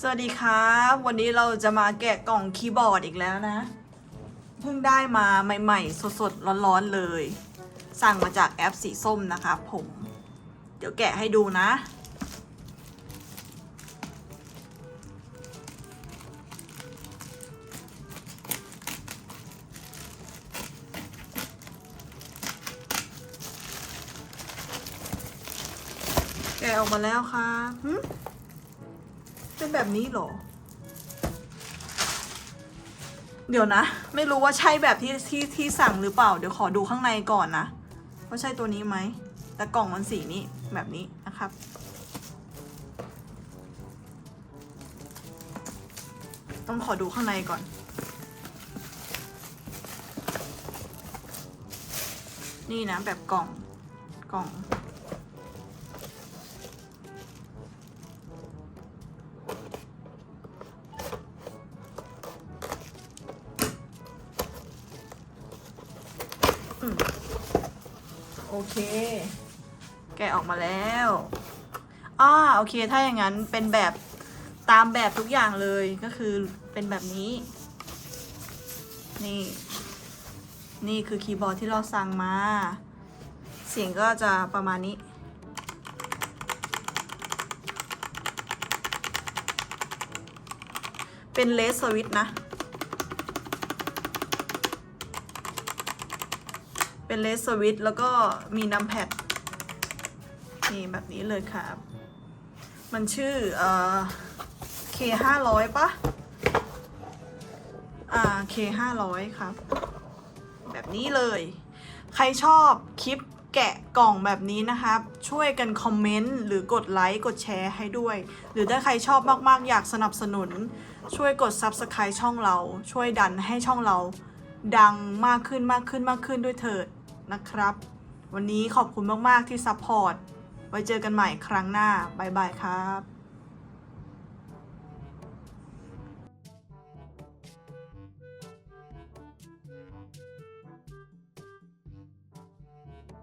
สวัสดีครับ วันนี้เราจะมาแกะกล่องคีย์บอร์ดอีกแล้วนะ เพิ่งได้มาใหม่ ๆ สดๆ ร้อนๆเลย สั่งมาจากแอปสีส้มนะครับผม เดี๋ยวแกะให้ดูนะ แกะออกมาแล้วครับ เป็นแบบนี้เหรอ เดี๋ยวนะ ไม่รู้ว่าใช่แบบที่ที่ที่สั่งหรือเปล่า เดี๋ยวขอดูข้างในก่อนนะว่าใช่ตัวนี้ไหม แต่กล่องมันสีนี้แบบนี้นะครับ ต้องขอดูข้างในก่อนนี่นะแบบกล่องกล่อง โอเค แกะออกมาแล้วอ่าโอเค ถ้าอย่างนั้นเป็นแบบตามแบบทุกอย่างเลยก็คือเป็นแบบนี้ นี่ นี่คือคีย์บอร์ดที่เราสั่งมา เสียงก็จะประมาณนี้เป็นเลสสวิตนะ เป็นเลสสวิตแล้วก็มีนัมแพดนี่แบบนี้เลยครับ มันชื่อเอ่อ K ห้าร้อยปะอ่า K ห้าร้อยครับ แบบนี้เลย ใครชอบคลิปแกะกล่องแบบนี้นะครับ ช่วยกันคอมเมนต์หรือกดไลค์กดแชร์ให้ด้วย หรือถ้าใครชอบมาก ๆ อยากสนับสนุน ช่วยกด Subscribe ช่องเรา ช่วยดันให้ช่องเรา ดังมากขึ้นมากขึ้นมากขึ้นด้วยเถิด นะครับ วันนี้ขอบคุณมาก ๆ ที่ซัพพอร์ต ไว้เจอกันใหม่ครั้งหน้า บ๊ายบายครับ